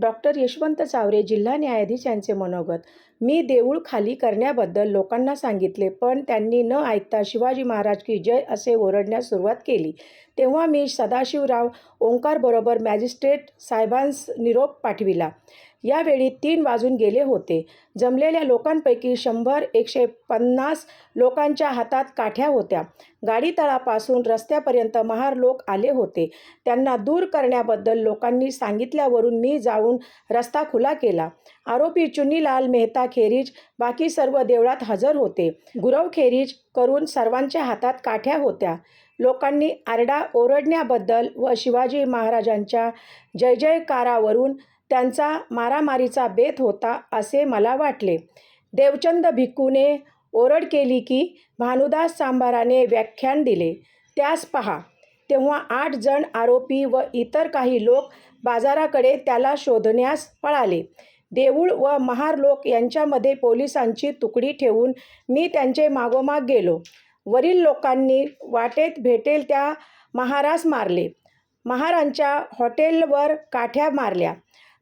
Doctor Yashwant Chaware जिल्हा न्यायाधीश यांचे मनोगत मी देऊळ खाली करण्याबद्दल लोकांना सांगितले पण त्यांनी न ऐकता शिवाजी महाराज की जय असे ओरडण्यास सुरुवात केली. तेव्हा मी सदाशिवराव ओंकारबरोबर मॅजिस्ट्रेट साहेबांस निरोप पाठविला. यावेळी तीन वाजून गेले होते. जमलेल्या लोकांपैकी शंभर एकशे पन्नास लोकांच्या हातात काठ्या होत्या. गाडीतळापासून रस्त्यापर्यंत महार लोक आले होते. त्यांना दूर करण्याबद्दल लोकांनी सांगितल्यावरून मी जाऊन रस्ता खुला केला. आरोपी चुनीलाल मेहता खेरीज बाकी सर्व देवळात हजर होते. गुरव खेरीज करून सर्वांच्या हातात काठ्या होत्या. लोकांनी आरडा ओरडण्याबद्दल व शिवाजी महाराजांच्या जय जयकारावरून त्यांचा मारामारीचा बेत होता असे मला वाटले. देवचंद भिक्कूने ओरड केली की भानुदास सांबाराने व्याख्यान दिले. त्यास पहा. तेव्हा आठ जण आरोपी व इतर काही लोक बाजाराकडे त्याला शोधण्यास पळाले. देऊळ व महार लोक यांच्यामध्ये पोलिसांची तुकडी ठेवून मी त्यांचे मागोमाग गेलो. वरील लोकांनी वाटेत भेटेल त्या महारास मारले. महारांच्या हॉटेलवर काठ्या मारल्या.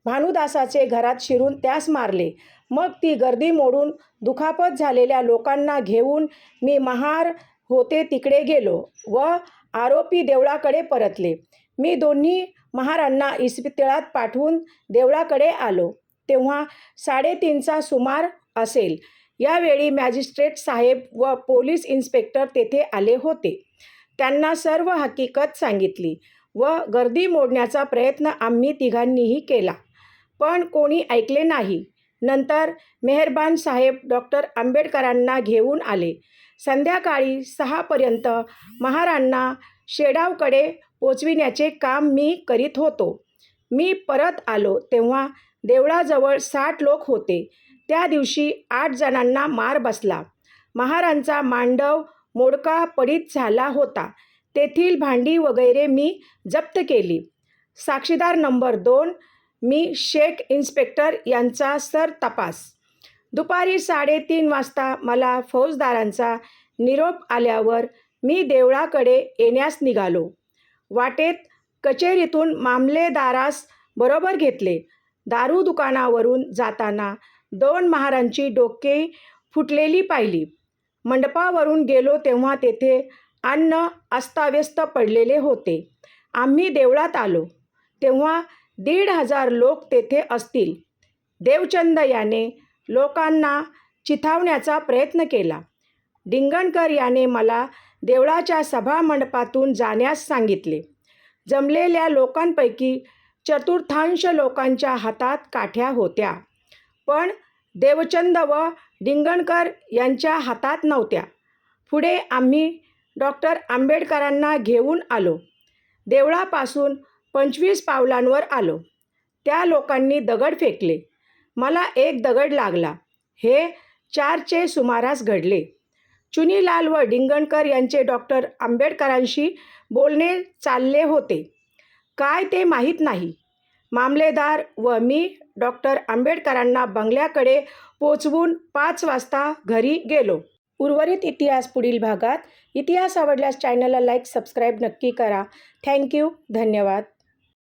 भानुदासाचे घरात शिरून त्यास मारले. मग ती गर्दी मोडून दुखापत झालेल्या लोकांना घेऊन मी महार होते तिकडे गेलो व आरोपी देवळाकडे परतले. मी दोन्ही महारांना इस्पितळात पाठवून देवळाकडे आलो. तेव्हा साडेतीनचा सुमार असेल. यावेळी मॅजिस्ट्रेट साहेब व पोलीस इन्स्पेक्टर तेथे आले होते. त्यांना सर्व हकीकत सांगितली व गर्दी मोडण्याचा प्रयत्न आम्ही तिघांनीही केला. पण कोणी ऐकले नाही. नंतर मेहरबान साहेब डॉक्टर आंबेडकरांना घेऊन आले. संध्याकाळी सहापर्यंत महारांना शेडावकडे पोचविण्याचे काम मी करीत होतो. मी परत आलो तेव्हा देवळाजवळ साठ लोक होते. त्या दिवशी आठ जणांना मार बसला. महारांचा मांडव मोडका पडीत झाला होता. तेथील भांडी वगैरे मी जप्त केली. साक्षीदार नंबर दोन मी शेख इन्स्पेक्टर यांचा सर तपास. दुपारी साडेतीन वाजता मला फौजदारांचा निरोप आल्यावर मी देवळाकडे येण्यास निघालो. वाटेत कचेरीतून मामलेदारास बरोबर घेतले. दारू दुकानावरून जाताना दोन महारांची डोके फुटलेली पाहिली. मंडपावरून गेलो तेव्हा तेथे अन्न अस्ताव्यस्त पडलेले होते. आम्ही देवळात आलो. तेव्हा दीड हजार लोक तेथे असतील. देवचंद याने लोकांना चिथावण्याचा प्रयत्न केला. डिंगणकर याने मला देवळाच्या सभामंडपातून जाण्यास सांगितले. जमलेल्या लोकांपैकी चतुर्थांश लोकांच्या हातात काठ्या होत्या. पण देवचंद व डिंगणकर यांच्या हातात नव्हत्या. पुढे आम्ही डॉक्टर आंबेडकरांना घेऊन आलो. देवळापासून पंचवीस पावलांवर आलो. त्या लोकांनी दगड फेकले. मला एक दगड लागला. हे चारचे सुमारास घडले. चुनीलाल व डिंगणकर यांचे डॉक्टर आंबेडकरांशी बोलणे चालले होते. काय ते माहीत नाही. मामलेदार व मी डॉक्टर आंबेडकरांना बंगल्याकडे पोचवून पाच वाजता घरी गेलो. उर्वरित इतिहास पुढील भागात. इतिहास आवडल्यास चॅनलला लाईक सबस्क्राईब नक्की करा. थँक्यू. धन्यवाद.